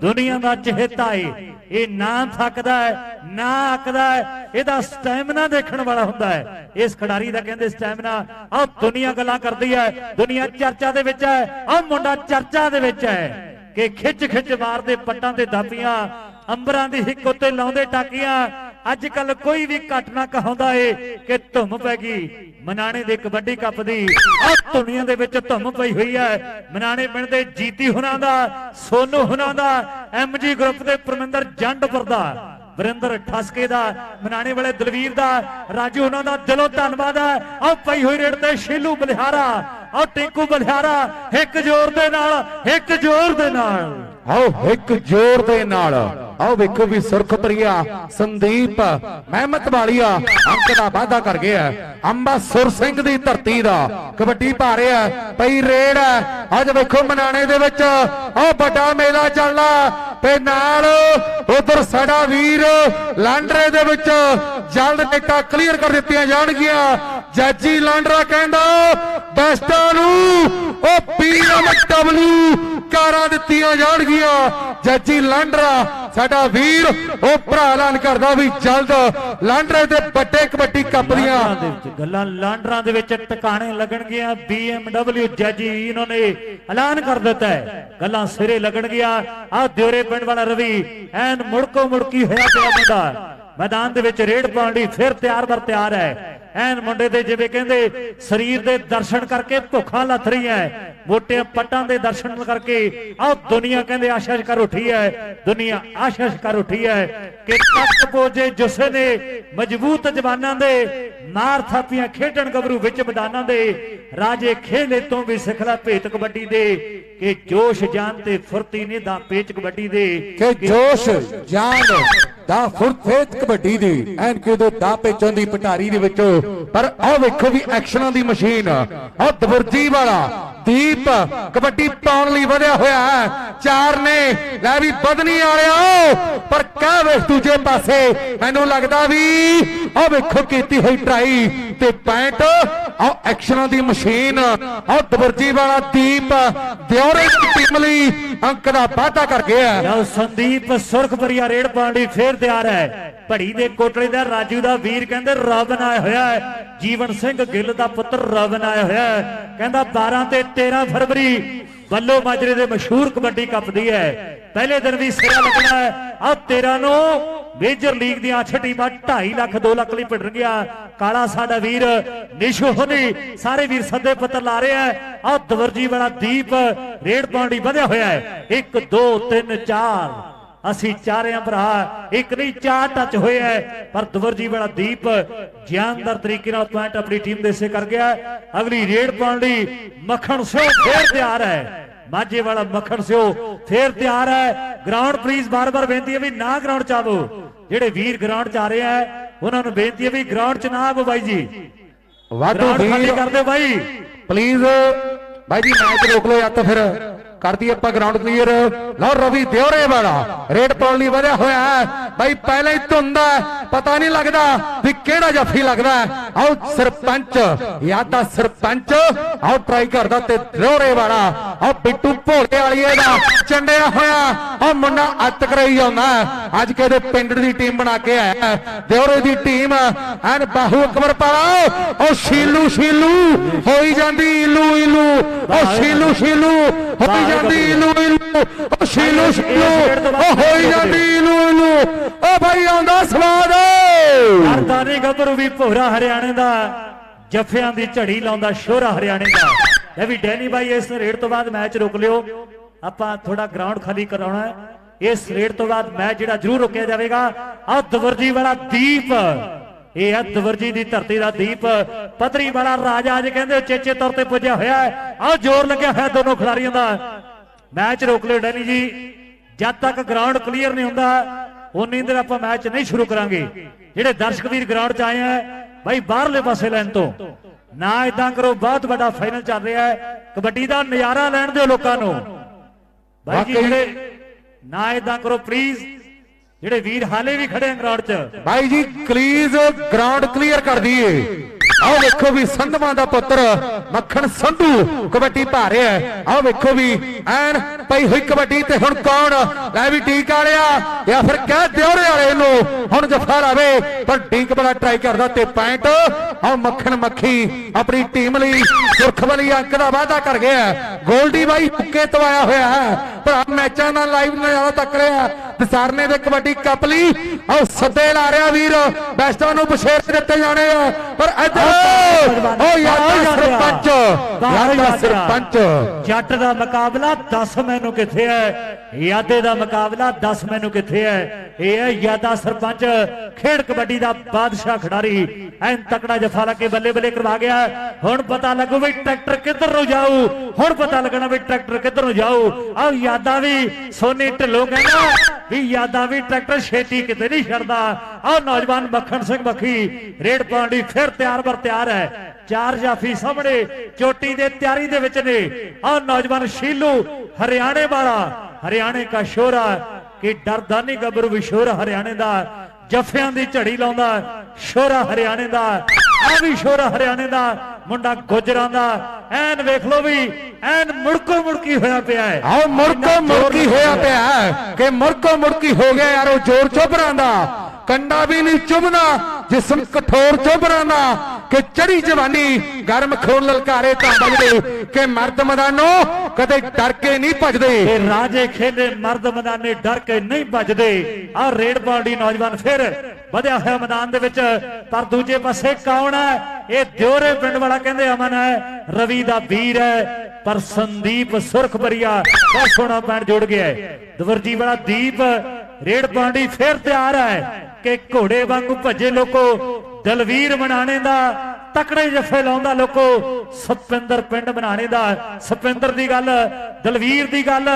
ਦੁਨੀਆ ਦਾ ਚਹੇਤਾ ਏ। ਇਹ ਨਾ ਥੱਕਦਾ ਹੈ, ਨਾ ਅੱਕਦਾ ਹੈ, ਇਹਦਾ ਸਟੈਮਿਨਾ ਦੇਖਣ ਵਾਲਾ ਹੁੰਦਾ ਹੈ। ਇਸ ਖਿਡਾਰੀ ਦਾ ਕਹਿੰਦੇ ਸਟੈਮਿਨਾ ਆ ਦੁਨੀਆ ਗੱਲਾਂ ਕਰਦੀ ਹੈ, ਦੁਨੀਆ ਚਰਚਾ ਦੇ ਵਿੱਚ ਹੈ ਆ ਮੁੰਡਾ ਚਰਚਾ ਦੇ ਵਿੱਚ ਹੈ। ਕਿ ਖਿੱਚ ਖਿੱਚ ਮਾਰਦੇ ਪੱਟਾਂ ਤੇ ਦਾਤੀਆਂ ਅੰਬਰਾਂ ਦੀ ਹਿੱਕ ਉੱਤੇ ਲਾਉਂਦੇ ਟਾਕੀਆਂ ਅੱਜ ਕੱਲ ਕੋਈ ਵੀ ਘਟ ਨਾ ਕਹਾਉਂਦਾ ਏ ਕਿ ਧੁੰਮ ਪੈ ਗਈ। ਮਨਾਣੇ ਦੇ ਕਬੱਡੀ ਕੱਪ ਦੀ ਆ ਦੁਨੀਆ ਦੇ ਵਿੱਚ ਧੁੰਮ ਪਈ ਹੋਈ ਹੈ। ਮਨਾਣੇ ਪਿੰਡ ਦੇ ਜੀਤੀ ਹੁਣਾਂ ਦਾ, ਸੋਨੂ ਹੁਣਾਂ ਦਾ ਐਮਜੀ ਗਰੁੱਪ ਦੇ ਪਰਮਿੰਦਰ ਜੰਡਪੁਰ ਦਾ, ਵਰਿੰਦਰ ਠਸਕੇ ਦਾ, ਮਨਾਣੇ ਵਾਲੇ ਦਲਵੀਰ ਦਾ, ਰਾਜੂ ਉਹਨਾਂ ਦਾ ਦਿਲੋਂ ਧੰਨਵਾਦ ਹੈ। ਆਹ ਪਈ ਹੋਈ ਰੇਡ ਤੇ ਸ਼ੀਲੂ ਬਲਿਹਾਰਾ, ਆਹ ਟਿੰਕੂ ਬਲਿਹਾਰਾ, ਇੱਕ ਜ਼ੋਰ ਦੇ ਨਾਲ, ਇੱਕ ਜ਼ੋਰ ਦੇ ਨਾਲ। ਆਓ ਇੱਕ ਜ਼ੋਰ ਦੇ ਨਾਲ। ਆਓ ਵੇਖੋ ਵੀ ਸੁਰਖਪ੍ਰਿਆ, ਸੰਦੀਪ, ਮਹਿਮਤ ਵਾਲੀਆ, ਅੰਕ ਦਾ ਵਾਅਦਾ ਕਰ ਗਿਆ ਅੰਬਾ ਸੁਰ ਸਿੰਘ ਦੀ ਧਰਤੀ ਦਾ ਕਬੱਡੀ ਪਾ ਰਿਹਾ ਪਈ ਰੇਡ ਅੱਜ ਵੇਖੋ ਮਨਾਣੇ ਦੇ ਵਿੱਚ, ਆਹ ਵੱਡਾ ਮੇਲਾ ਚੱਲਦਾ ਤੇ ਨਾਲ ਉਧਰ ਸਾਡਾ ਵੀਰ ਲਾਂਡਰੇ ਦੇ ਵਿੱਚ ਜਲਦ ਟਿਕਟਾਂ ਕਲੀਅਰ ਕਰ ਦਿੱਤੀਆਂ ਜਾਣਗੀਆਂ। ਜੱਜੀ ਲਾਂਡਰਾ ਕਹਿੰਦਾ, ਬੈਸਟਾਂ ਨੂੰ, ਉਹ ਪੀਐਮਡਬਲਯੂ ਕਾਰਾਂ ਦਿੱਤੀਆਂ ਜਾਣਗੀਆਂ। ਜੱਜੀ ਲਾਂਡਰਾ, ਸਾਡਾ ਵੀਰ, ਉਹ ਭਰਾ ਐਲਾਨ ਕਰਦਾ ਵੀ ਜਲਦ ਲਾਂਡਰੇ ਦੇ ਵੱਡੇ ਕਬੱਡੀ ਕੱਪ ਦੀਆਂ ਗੱਲਾਂ ਲਾਂਡਰਾਂ ਦੇ ਵਿੱਚ ਟਿਕਾਣੇ ਲੱਗਣਗੀਆਂ। BMW ਜੱਜੀ ਇਹਨਾਂ ਨੇ ਐਲਾਨ ਕਰ ਦਿੱਤਾ ਹੈ। ਗੱਲਾਂ ਸਿਰੇ ਲੱਗਣਗੀਆਂ। ਆ ਦਿਉਰੇ ਪਿੰਡ ਵਾਲਾ ਰਵੀ, ਐਨ ਮੁੜਕੋ ਮੁੜਕੀ ਹੋਇਆ ਪਿਆ ਮੁੰਡਾ ਮੈਦਾਨ ਦੇ ਵਿੱਚ ਰੇਡ ਪਾਉਣ ਲਈ ਫਿਰ ਤਿਆਰ ਬਰ ਤਿਆਰ ਹੈ। ਐਨ ਮੁੰਡੇ ਦੇ ਜਿਵੇਂ ਕਹਿੰਦੇ, ਸਰੀਰ ਦੇ ਦਰਸ਼ਨ ਕਰਕੇ ਭੁੱਖਾਂ ਲੱਥ ਰਹੀਆਂ ਹੈ ਮੋਟੇ ਪੱਟਾਂ ਦੇ ਦਰਸ਼ਨ ਕਰਕੇ, ਆਹ ਦੁਨੀਆ ਕਹਿੰਦੇ ਆਸ਼ਾ ਕਰ ਉੱਠੀ ਹੈ ਦੁਨੀਆ ਆਸ਼ਾ ਕਰ ਉੱਠੀ ਹੈ ਕਿ ਤੱਕ ਪੋਜੇ ਜੁਸੇ ਨੇ, ਮਜ਼ਬੂਤ ਜਵਾਨਾਂ ਦੇ ਮਾਰ ਥਾਪੀਆਂ ਖੇਡਣ ਗੱਭਰੂ ਵਿੱਚ ਮੈਦਾਨਾਂ ਦੇ, ਰਾਜੇ ਖੇਲੇ ਤੋਂ ਵੀ ਸਿਖਲਾ ਭੇਤ ਕਬੱਡੀ ਦੇ, ਕਿ ਜੋਸ਼ ਜਾਨ ਤੇ ਫੁਰਤੀ ਨੇ ਦਾ ਪੇਚ ਕਬੱਡੀ ਦੇ। ਕਿ ਜੋਸ਼ ਜਾਨ ਦਾ ਫੁਰਤੇਤ ਕਬੱਡੀ ਦੀ, ਐਨ ਕਿਦੋਂ ਦਾ ਪੇਚੋਂ ਦੀ ਪਟਾਰੀ ਦੇ ਵਿੱਚੋਂ ਪਰ ਆਹ ਵੇਖੋ ਵੀ ਐਕਸ਼ਨਾਂ ਦੀ ਮਸ਼ੀਨ, ਆਹ ਦਬਰਜੀ ਵਾਲਾ ਦੀਪ ਕਬੱਡੀ ਪਾਉਣ ਲਈ ਵਧਿਆ ਹੋਇਆ ਹੈ। ਚਾਰ ਨੇ ਲੈ ਵੀ ਬਦਨੀ ਵਾਲਿਓ, ਪਰ ਕਹਿ ਵੇਖ ਦੂਜੇ ਪਾਸੇ, ਮੈਨੂੰ ਲੱਗਦਾ ਵੀ ਆਹ ਵੇਖੋ ਕੀਤੀ ਹੋਈ ਟਰਾਈ ਤੇ ਪੈਂਟ, ਆਹ ਐਕਸ਼ਨਾਂ ਦੀ ਮਸ਼ੀਨ, ਆਹ ਦਬਰਜੀ ਵਾਲਾ ਦੀਪ ਦਿਉਰੇ ਦੀ ਟੀਮ ਲਈ ਅੰਕ ਦਾ ਵਾਅਦਾ ਕਰ ਗਿਆ ਲਓ ਸੰਦੀਪ ਸੁਰਖਪਰੀਆ ਰੇਡ ਪਾਉਣ ਲਈ ਫੇਰ ਤਿਆਰ ਹੈ। ਭੜੀ ਦੇ ਕੋਟਲੇ ਦਾ ਰਾਜੂ ਦਾ ਵੀਰ ਕਹਿੰਦੇ, ਰੱਬ ਆਇਆ ਹੋਇਆ ਹੈ। ਜੀਵਨ ਸਿੰਘ ਗਿੱਲ ਦਾ ਪੁੱਤਰ ਰੱਬ ਆਇਆ ਹੋਇਆ ਹੈ। ਕਹਿੰਦਾ 12 ਤੇ 13 ਫਰਵਰੀ ਬੱਲੋ ਮਾਜਰੇ ਦੇ ਮਸ਼ਹੂਰ ਕਬੱਡੀ ਕੱਪ ਦੀ ਹੈ। ਪਹਿਲੇ ਦਿਨ ਵੀ ਸਿਰਾ ਲੱਗਣਾ ਹੈ। ਆ 13 ਨੂੰ ਮੇਜਰ ਲੀਗ ਦੀਆਂ 8 ਟੀਮਾਂ 2.5 ਲੱਖ 2 ਲੱਖ ਲਈ ਭਿੜ ਰਹੀਆਂ ਕਾਲਾ ਸਾਡਾ ਵੀਰ ਨਿਸ਼ੂ ਹੋਣੀ, ਸਾਰੇ ਵੀਰ ਸੱਦੇ ਪੱਤਰ ਲਾ ਰਹੇ ਆ ਆ ਦਵਰਜੀ ਵਾਲਾ ਦੀਪ ਰੇਡ ਪਾਉਣ ਲਈ ਵਧਿਆ ਹੋਇਆ ਹੈ। 1 2 3 4 ਅਸੀਂ ਚਾਰਿਆਂ ਭਰਾ ਇੱਕ ਨਹੀਂ ਚਾਰ ਟੱਚ ਹੋਏ ਐ। ਪਰ ਦਵਰਜੀ ਵਾਲਾ ਦੀਪ ਜਾਨਦਾਰ ਤਰੀਕੇ ਨਾਲ ਪੁਆਇੰਟ ਆਪਣੀ ਟੀਮ ਦੇ ਸੇ ਕਰ ਗਿਆ। ਅਗਲੀ ਰੇਡ ਪਾਉਣ ਲਈ ਮੱਖਣ ਸਿਓ ਫੇਰ ਤਿਆਰ ਹੈ ਮਾਝੇ ਵਾਲਾ ਮੱਖਣ ਸਿਓ ਫੇਰ ਤਿਆਰ ਹੈ ਗਰਾਊਂਡ ਪਲੀਜ਼ ਬਾਰ-ਬਾਰ ਬੇਨਤੀ ਹੈ ਵੀ ਨਾ ਗਰਾਊਂਡ ਚ ਆਵੋ। ਜਿਹੜੇ ਵੀਰ ਗਰਾਊਂਡ ਚ ਆ ਰਹੇ ਆ ਉਹਨਾਂ ਨੂੰ ਬੇਨਤੀ ਹੈ ਵੀ ਗਰਾਊਂਡ ਚ ਨਾ ਆਵੋ ਬਾਈ ਜੀ। ਵਾਧੂ ਖਾਲੀ ਵੀਰ। ਕਰ ਦਿਓ ਬਾਈ। ਪਲੀਜ਼ ਬਾਈ ਜੀ ਮੈਚ ਰੋਕ ਲਓ ਜਾਂ ਤਾਂ ਫਿਰ ਕਰਦੀ ਆਪਾਂ ਗਰਾਊਂਡ ਕਲੀਅਰ ਲਓ ਰਵੀ ਦਿਉਰੇ ਵਾਲਾ। ਰੇਡ ਪਾਉਣ ਲਈ ਵਧਿਆ ਹੋਇਆ ਹੈ। ਬਾਈ ਪਹਿਲਾਂ ਹੀ ਧੁੰਦਾ ਪਤਾ ਨਹੀਂ ਲੱਗਦਾ ਵੀ ਕਿਹੜਾ ਜੱਫੀ ਲੱਗਦਾ ਆਓ ਸਰਪੰਚ। ਜਾਂ ਤਾਂ ਸਰਪੰਚ। ਆਓ ਟਰਾਈ ਕਰਦਾ ਤੇ ਦਿਉਰੇ ਵਾਲਾ। ਆਓ ਬਿੱਟੂ ਭੋਲੇ ਵਾਲੀਏ ਦਾ ਚੰਡਿਆ ਹੋਇਆ। ਆਹ ਮੁੰਡਾ ਅੱਤ ਕਰਾਈ ਜਾਂਦਾ ਅੱਜ ਕਿਹਦੇ ਪਿੰਡ ਦੀ ਟੀਮ ਬਣਾ ਕੇ ਆਇਆ ਹੈ। ਦੀ ਟੀਮ ਐਨ ਬਾਹੂ ਅਕਬਰ ਪਾਲਾ। ਉਹ ਸ਼ੀਲੂ ਸ਼ੀਲੂ, ਹੋਈ ਜਾਂਦੀ, ਇਲੂ ਇਲੂ। ਉਹ ਸ਼ੀਲੂ ਸ਼ੀਲੂ, ਹੋਈ ਜਾਂਦੀ ਇਲੂ ਇਲੂ ਉਹ ਸ਼ੀਲੂ ਸ਼ੀਲੂ ਉਹ ਹੋਈ ਜਾਂਦੀ ਇਲੂ ਇਲੂ ਉਹ ਭਾਈ ਆਉਂਦਾ ਸਵਾਦ। ਹਰਦਾਨੀ ਗੱਭਰੂ ਵੀ ਭੋਰਾ ਹਰਿਆਣੇ ਦਾ ਜੱਫਿਆਂ ਦੀ ਝੜੀ ਲਾਉਂਦਾ ਸ਼ੋਰਾ ਹਰਿਆਣੇ ਦਾ। ਇਹ ਵੀ ਡੈਨੀ ਬਾਈ ਇਸ ਰੇਡ ਤੋਂ ਬਾਅਦ ਮੈਚ ਰੋਕ ਲਿਓ। ਆਪਾਂ ਥੋੜਾ ਗਰਾਊਂਡ ਖਾਲੀ ਕਰਾਉਣਾ ਹੈ। ਇਸ ਰੇਡ ਤੋਂ ਬਾਅਦ ਮੈਚ ਜਿਹੜਾ ਜ਼ਰੂਰ ਰੋਕਿਆ ਜਾਵੇਗਾ ਆ ਦਵਰਜੀ ਵਾਲਾ ਦੀਪ। ਇਹ ਹੈ ਦਵਰਜੀ ਦੀ ਧਰਤੀ ਦਾ ਦੀਪ। ਪਤਰੀ ਵਾਲਾ ਰਾਜਾ ਅੱਜ ਕਹਿੰਦੇ ਚੇਚੇ ਤੌਰ ਤੇ ਪੁੱਜਿਆ ਹੋਇਆ ਹੈ। ਆ ਜ਼ੋਰ ਲੱਗਿਆ ਹੋਇਆ ਦੋਨੋਂ ਖਿਡਾਰੀਆਂ ਦਾ। ਮੈਚ ਰੋਕ ਲਿਓ ਡੈਨੀ ਜੀ। ਜਦ ਤੱਕ ਗਰਾਊਂਡ ਕਲੀਅਰ ਨਹੀਂ ਹੁੰਦਾ ਉਨੀ ਦੇਰ ਆਪਾਂ ਮੈਚ ਨਹੀਂ ਸ਼ੁਰੂ ਕਰਾਂਗੇ। ਜਿਹੜੇ ਦਰਸ਼ਕ ਵੀਰ ਗਰਾਊਂਡ 'ਚ ਆਏ ਆ ਬਾਈ ਬਾਹਰਲੇ ਪਾਸੇ ਲੈਣ ਤੋਂ। ਨਾ ਇਦਾਂ ਕਰੋ ਬਹੁਤ ਵੱਡਾ ਫਾਈਨਲ ਚੱਲ ਰਿਹਾ ਹੈ। ਕਬੱਡੀ ਦਾ ਨਜ਼ਾਰਾ ਲੈਣ ਦਿਓ ਲੋਕਾਂ ਨੂੰ। ਬਾਈ ਜੀ। ਜਿਹੜੇ ਨਾ ਇਦਾਂ ਕਰੋ ਪਲੀਜ਼ ਜਿਹੜੇ ਵੀਰ ਹਾਲੇ ਵੀ ਖੜੇ ਗਰਾਊਂਡ 'ਚ। ਭਾਈ ਜੀ ਪਲੀਜ਼ ਗਰਾਊਂਡ ਕਲੀਅਰ ਕਰ ਦਈਏ। ਆਓ ਵੇਖੋ ਵੀ ਸੰਧਵਾਂ ਦਾ ਪੁੱਤਰ ਮੱਖਣ ਸੰਧੂ ਕਬੱਡੀ ਪਾ ਰਿਹਾ ਹੈ। ਆਓ ਵੇਖੋ ਵੀ ਐਨ ਪਈ ਹੋਈ ਕਬੱਡੀ ਤੇ ਹੁਣ ਕੌਣ? ਲੈ ਵੀ ਟੀਕ ਵਾਲਿਆ ਜਾਂ ਫਿਰ ਕਹਿ ਦਿਉਰੇ ਵਾਲੇ ਨੂੰ ਹੁਣ ਜਫਾ ਲਾਵੇ। ਪਰ ਟੀਕ ਬੜਾ ਟਰਾਈ ਕਰਦਾ ਤੇ ਪੈਂਟ ਆਓ ਮੱਖਣ ਮੱਖੀ ਆਪਣੀ ਟੀਮ ਲਈ ਸੁਰਖ ਵਾਲੀ ਅੰਕ ਦਾ ਵਾਅਦਾ ਕਰ ਗਿਆ ਗੋਲਡੀ ਬਾਈ ਹੁੱਕੇ ਤਵਾਇਆ ਹੋਇਆ ਹੈ। ਭਰਾ ਮੈਚਾਂ ਨਾਲ ਲਾਈਵ ਨਜ਼ਾਰਾ ਤੱਕ ਰਿਹਾ ਦਸਾਰਨੇ ਦੇ ਕਬੱਡੀ ਕੱਪ ਲਈ। ਆਓ ਸੱਦੇ ਲਾ ਰਿਹਾ ਵੀਰ। ਬੈਸਟਾਂ ਨੂੰ ਬਸ਼ੇਰ ਦਿੱਤੇ ਜਾਣੇ ਆ। ਪਰ ਇੱਧਰ ਓ ਯਾਰ ਸਰਪੰਚ। ਯਾਰ ਸਰਪੰਚ। ਜੱਟ ਦਾ ਮੁਕਾਬਲਾ 10 ਮੈਨੂੰ ਕਿੱਥੇ ਹੈ? ਯਾਦੇ ਦਾ ਮੁਕਾਬਲਾ 10 ਮੈਨੂੰ ਕਿੱਥੇ ਹੈ? ਇਹ ਹੈ ਯਾਦਾ ਸਰਪੰਚ। ਖੇਡ ਕਬੱਡੀ ਦਾ ਬਾਦਸ਼ਾਹ ਖਿਡਾਰੀ। ਐਨ ਤਕੜਾ ਜਫਾ ਲਾ ਕੇ ਬੱਲੇ ਬੱਲੇ ਕਰਵਾ ਗਿਆ। ਹੁਣ ਪਤਾ ਲੱਗੂ ਵੀ ਟਰੈਕਟਰ ਕਿੱਧਰ ਨੂੰ ਜਾਊ। ਹੁਣ ਪਤਾ ਲੱਗਣਾ ਵੀ ਟਰੈਕਟਰ ਕਿੱਧਰ ਨੂੰ ਜਾਊ। ਆਹ ਯਾਦਾ ਵੀ ਸੋਨੀ ਢਿੱਲੋਂ ਕਹਿੰਦਾ ਵੀ ਯਾਦਾ ਵੀ ਟਰੈਕਟਰ ਛੇਤੀ ਕਿਤੇ ਨਹੀਂ ਛੱਡਦਾ। ਆਹ ਨੌਜਵਾਨ ਮੱਖਣ ਸਿੰਘ ਮੱਖੀ, ਰੇਡ ਪਾਉਣ ਫਿਰ ਤਿਆਰ ਬਰ ਤਿਆਰ ਹੈ। ਚਾਰ ਜਾਫੀ ਸਾਹਮਣੇ, ਚੋਟੀ ਦੇ ਤਿਆਰੀ ਦੇ ਵਿੱਚ ਨੇ। ਆਹ ਨੌਜਵਾਨ ਸ਼ੀਲੂ, ਹਰਿਆਣੇ ਵਾਲਾ। ਹਰਿਆਣੇ ਦਾ ਸ਼ੋਰਾ ਕਿ ਡਰਦਾ ਨਹੀਂ ਗੱਭਰੂ ਵੀ ਸ਼ੋਰਾ ਹਰਿਆਣੇ ਦਾ। ਜਫਿਆਂ ਦੀ ਝੜੀ ਲਾਉਂਦਾ, ਸ਼ੋਰਾ ਹਰਿਆਣੇ ਦਾ। ਆ ਵੀ ਸ਼ੋਰਾ ਹਰਿਆਣੇ ਦਾ। ਮੁੰਡਾ ਗੁਜਰਾਂ ਦਾ ਐਨ ਵੇਖ ਲਓ ਵੀ ਐਨ ਮੁੜਕੋ ਮੁੜਕੀ ਹੋਇਆ ਪਿਆ ਹੈ। ਆਓ ਮੁਰਕੋ ਮੁਰਕੀ ਹੋਇਆ ਪਿਆ ਹੈ ਕਿ ਮੁਰਕੋ ਮੁਰਕੀ ਹੋ ਗਿਆ ਯਾਰ ਉਹ ਜ਼ੋਰ ਚੁਬਰਾਂ ਦਾ ਕੰਡਾ ਵੀ ਨਹੀਂ ਚੁਬਦਾ ਜਿਸਮ ਕਠੋਰ ਚੁਬਰਾਂ ਕਿ ਚੜੀ ਜਵਾਨੀ ਗਰਮ ਖੂਨ ਲਲਕਾਰੇ ਤਾਂ ਬਜਦੇ ਕਿ ਮਰਦ ਮਦਾਨੋ ਕਦੇ ਡਰ ਕੇ ਨਹੀਂ ਭੱਜਦੇ। ਇਹ ਰਾਜੇ ਖੇਲੇ ਮਰਦ ਮੈਦਾਨੇ ਡਰ ਕੇ ਨਹੀਂ ਭੱਜਦੇ। ਆ ਰੇਡ ਪਾਰਟੀ ਨੌਜਵਾਨ ਫਿਰ ਵਧਿਆ ਹੋਇਆ ਮੈਦਾਨ ਦੇ ਵਿੱਚ, ਪਰ ਦੂਜੇ ਪਾਸੇ ਕੌਣ ਹੈ? ਇਹ ਦਿਓਰੇ ਪਿੰਡ ਵਾਲਾ ਕਹਿੰਦੇ ਅਮਨ ਹੈ, ਰਵੀ ਦਾ ਵੀਰ ਹੈ, ਪਰ ਸੰਦੀਪ ਸੁਰਖਪਰੀਆ ਬਹੁਤ ਸੋਹਣਾ ਪੈਣ ਜੋੜ ਗਿਆ ਹੈ। ਦਵਰਜੀ ਵਾਲਾ ਦੀਪ, ਰੇਡ ਪਾਰਟੀ ਫਿਰ ਤਿਆਰ ਹੈ। ਕਿ ਘੋੜੇ ਵਾਂਗੂ ਭੱਜੇ ਲੋਕੋ, ਦਲਵੀਰ ਬਣਾਣੇ ਦਾ, ਤਕੜੇ ਜੱਫੇ ਲਾਉਂਦਾ ਲੋਕੋ ਸਪਿੰਦਰ ਪਿੰਡ ਬਣਾਣੇ ਦਾ। ਸਪਿੰਦਰ ਦੀ ਗੱਲ, ਦਲਵੀਰ ਦੀ ਗੱਲ,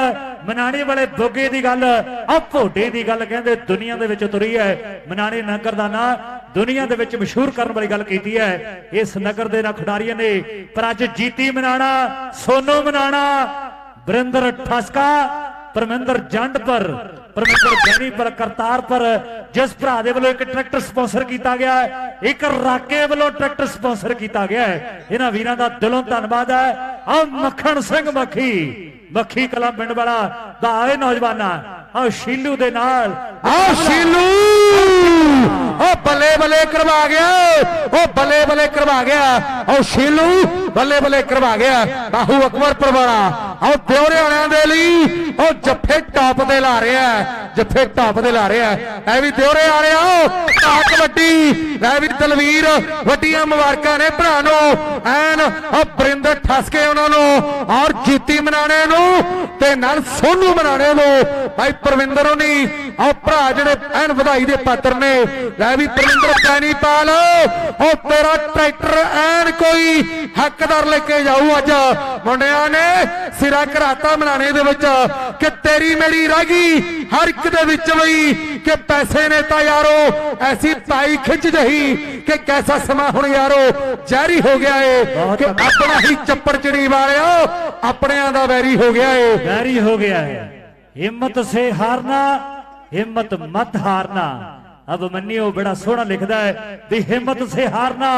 ਮਨਾਣੇ ਵਾਲੇ ਬੋਗੇ ਦੀ ਗੱਲ ਆ ਭੋਡੇ ਦੀ ਗੱਲ ਕਹਿੰਦੇ ਦੁਨੀਆ ਦੇ ਵਿੱਚ ਤੁਰੀ ਹੈ। ਮਨਾਣੇ ਨਗਰ ਦਾ ਨਾਂ ਦੁਨੀਆ ਦੇ ਵਿੱਚ ਮਸ਼ਹੂਰ ਕਰਨ ਵਾਲੀ ਗੱਲ ਕੀਤੀ ਹੈ। ਇਸ ਨਗਰ ਦੇ ਨਾ ਖਿਡਾਰੀਆਂ ਨੇ ਪਰ ਅੱਜ ਜੀਤੀ ਮਨਾਣਾ, ਸੋਨੂ ਮਨਾਣਾ ਬਰਿੰਦਰ ਠਸਕਾ ਪਰਮਿੰਦਰ ਜੰਡ ਪਰ, ਪਰਮਿੰਦਰ ਬੈਣੀ ਪਰ, ਕਰਤਾਰ ਪਰ, ਜਿਸ ਭਰਾ ਦੇ ਵੱਲੋਂ ਇੱਕ ਟਰੈਕਟਰ ਸਪਾਂਸਰ ਕੀਤਾ ਗਿਆ ਹੈ, ਇੱਕ ਰਾਕੇ ਵੱਲੋਂ ਟਰੈਕਟਰ ਸਪਾਂਸਰ ਕੀਤਾ ਗਿਆ ਹੈ। ਇਹਨਾਂ ਵੀਰਾਂ ਦਾ ਦਿਲੋਂ ਧੰਨਵਾਦ ਹੈ। ਆ ਮੱਖਣ ਸਿੰਘ ਮੱਖੀ ਮੱਖੀ ਕਲਾ ਪਿੰਡ ਵਾਲਾ, ਦਾ ਆਏ ਨੌਜਵਾਨਾਂ ਆ ਸ਼ੀਲੂ ਦੇ ਨਾਲ ਆ ਸ਼ੀਲੂ! ਉਹ ਬੱਲੇ ਬੱਲੇ ਕਰਵਾ ਗਿਆ। ਉਹ ਬੱਲੇ ਬੱਲੇ ਕਰਵਾ ਗਿਆ। ਉਹ ਸ਼ੀਲੂ ਬੱਲੇ ਬੱਲੇ ਕਰਵਾ ਗਿਆ। ਬਾਹੂ ਅਕਬਰ ਪਰਵਾਣਾ। ਉਹ ਦਿਉਰੇ ਵਾਲਿਆਂ ਦੇ ਲਈ ਉਹ ਜੱਫੇ ਟਾਪ ਤੇ ਲਾ ਰਿਹਾ ਜੱਫੇ ਟਾਪ ਤੇ ਲਾ ਰਿਹਾ ਐ ਵੀ ਦਿਉਰੇ ਵਾਲਿਆ ਆ। ਕਬੱਡੀ ਲੈ ਵੀ ਦਲਵੀਰ ਵੱਡੀਆਂ ਮੁਬਾਰਕਾਂ ਨੇ ਭਰਾ ਨੂੰ। ਐਨ ਉਹ ਬਰਿੰਦਰ ਠਸਕੇ ਉਹਨਾਂ ਨੂੰ ਔਰ ਜੀਤੀ ਮਨਾਣੇ ਨੂੰ ਤੇ ਨਾਲ ਸੋਨੂ ਮਨਾਣੇ ਨੂੰ। ਭਾਈ ਪ੍ਰਵਿੰਦਰ ਹੋਣੀ ਉਹ ਭਰਾ ਜਿਹੜੇ ਐਨ ਵਧਾਈ ਦੇ ਪਾਤਰ ਨੇ ਲੈ ਵੀ ਤਰਵਿੰਦਰ ਪੈਣੀਪਾਲ ਉਹ ਤੇਰਾ ਟਰੈਕਟਰ ਐਨ ਕੋਈ ਹੱਕਦਾਰ ਲੈ ਕੇ ਜਾਊ ਅੱਜ। ਮੁੰਡਿਆਂ ਨੇ ਸਿਰਾ ਘਰਾਤਾ ਮਨਾਣੇ ਦੇ ਵਿੱਚ ਕਿ ਤੇਰੀ ਮੇਰੀ ਰਹਿ ਗਈ ਹਰ ਇੱਕ ਦੇ ਵਿੱਚ ਬਈ ਕਿ ਪੈਸੇ ਨੇ ਤਾਂ ਯਾਰੋ ਐਸੀ ਪਾਈ ਖਿੱਚ ਜਹੀ ਕਿ ਕੈਸਾ ਸਮਾਂ ਹੁਣ ਯਾਰੋ ਜਾਰੀ ਹੋ ਗਿਆ ਏ ਕਿ ਆਪਣਾ ਹੀ ਚੱਪੜ ਚੜੀ ਵਾਲਿਓ ਆਪਣਿਆਂ ਦਾ ਵੈਰੀ ਹੋ ਗਿਆ ਏ। ਵੈਰੀ ਹੋ ਗਿਆ ਏ। ਹਿੰਮਤ ਸੇ ਹਾਰਨਾ ਹਿੰਮਤ ਮਤ ਹਾਰਨਾ। ਅਬ ਮੰਨਿਓ ਬੜਾ ਸੋਹਣਾ ਲਿਖਦਾ ਹੈ ਵੀ ਹਿੰਮਤ ਸੇ ਹਾਰਨਾ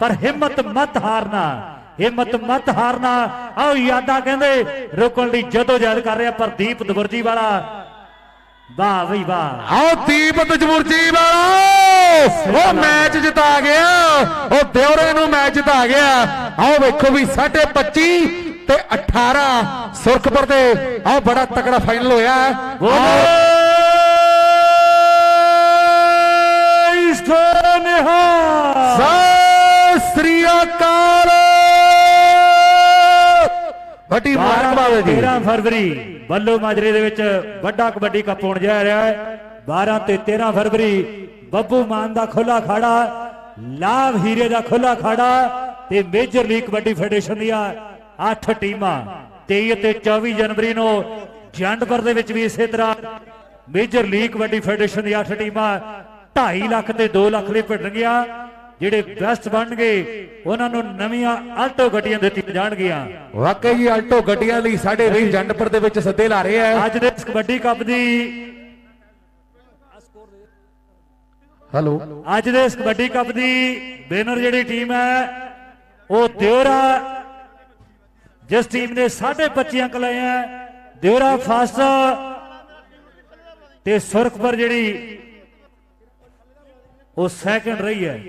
ਪਰ ਹਿੰਮਤ ਮਤ ਹਾਰਨਾ। ਹਿੰਮਤ ਮਤ ਹਾਰਨਾ। ਆਓ ਯਾਦਾ ਕਹਿੰਦੇ ਰੁਕਣ ਲਈ ਜਦੋਂ ਜਦ ਕਰ ਰਿਹਾ ਪ੍ਰਦੀਪ ਦਵਰਜੀ ਵਾਲਾ ਵਾਹ ਬਈ ਵਾਹ। ਆਓ ਦੀਪ ਦਜਮੁਰਜੀ ਵਾਲਾ ਉਹ ਮੈਚ ਜਿਤਾ ਗਿਆ। ਉਹ ਦਿਉਰੇ ਨੂੰ ਮੈਚ ਜਿਤਾ ਗਿਆ। ਆਓ ਵੇਖੋ ਵੀ 25 ਤੇ 18 ਸੁਰਖਪੁਰ ਦੇ। ਆਓ ਬੜਾ ਤਕੜਾ ਫਾਈਨਲ ਹੋਇਆ। ਆਓ ਇਸਕੋ ਨਿਹਾਲ ਸਤਿ ਸ੍ਰੀ ਅਕਾਲ। ਵੱਡੀ ਮੁਬਾਰਕਬਾਦ ਹੈ ਜੀ। 13 ਫਰਵਰੀ ਬੱਲੋ ਮਾਜਰੇ ਦੇ ਵਿੱਚ ਵੱਡਾ ਕਬੱਡੀ ਕੱਪ ਹੋਣ ਜਾ ਰਿਹਾ ਹੈ। 12 ਤੇ 13 ਫਰਵਰੀ ਬੱਬੂ ਮਾਨ ਦਾ ਖੁੱਲਾ ਖਾੜਾ ਲਾਭ ਹੀਰੇ ਦਾ ਖੁੱਲਾ ਖਾੜਾ ਤੇ ਮੇਜਰ ਲੀਗ ਕਬੱਡੀ ਫੈਡਰੇਸ਼ਨ ਦੀਆਂ 8 ਟੀਮਾਂ। 23 ਤੇ 24 ਜਨਵਰੀ ਨੂੰ ਜੰਡਪੁਰ ਦੇ ਵਿੱਚ ਵੀ ਇਸੇ ਤਰ੍ਹਾਂ ਮੇਜਰ ਲੀਗ ਕਬੱਡੀ ਫੈਡਰੇਸ਼ਨ ਦੀਆਂ 8 ਟੀਮਾਂ 2.5 ਲੱਖ ਤੇ 2 ਲੱਖ ਲਈ ਭਿੜਨਗੀਆਂ ਜਿਹੜੇ ਬੈਸਟ ਬਣਨਗੇ ਉਹਨਾਂ ਨੂੰ ਨਵੀਆਂ ਆਲਟੋ ਗੱਡੀਆਂ ਦਿੱਤੀਆਂ ਜਾਣਗੀਆਂ। ਵਾਕਈ ਜੀ ਆਲਟੋ ਗੱਡੀਆਂ ਲਈ ਸਾਡੇ ਵੀਰ ਜੰਡਪੁਰ ਦੇ ਵਿੱਚ ਸੱਦੇ ਲਾ ਰਹੇ ਆ। ਅੱਜ ਦੇ ਇਸ ਕਬੱਡੀ ਕੱਪ ਦੀ ਹੈਲੋ। ਅੱਜ ਦੇ ਇਸ ਕਬੱਡੀ ਕੱਪ ਦੀ ਵਿਨਰ ਜਿਹੜੀ ਟੀਮ ਹੈ ਉਹ ਦਿਉਰਾ ਜਿਸ ਟੀਮ ਨੇ 25 ਅੰਕ ਲਏ ਆ ਦਿਉਰਾ ਫਸਟ ਤੇ ਸੁਰਖਪੁਰ ਜਿਹੜੀ ਉਹ ਸੈਕਿੰਡ ਰਹੀ ਹੈ।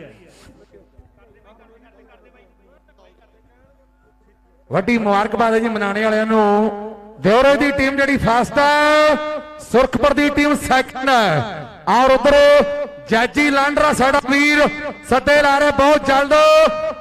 ਵੱਡੀ ਮੁਬਾਰਕਬਾਦ ਹੈ ਜੀ ਮਨਾਣੇ ਵਾਲਿਆਂ ਨੂੰ। ਦਿਉਰੇ ਦੀ ਟੀਮ ਜਿਹੜੀ ਫਸਟ ਹੈ, ਸੁਰਖਪੁਰ ਦੀ ਟੀਮ ਸੈਕੰਡ ਹੈ। ਔਰ ਉਧਰ ਜੈਜੀ ਲਾਂਡਰਾ ਸਾਡਾ ਵੀਰ ਸੱਦੇ ਲਾ ਰਹੇ ਬਹੁਤ ਜਲਦ।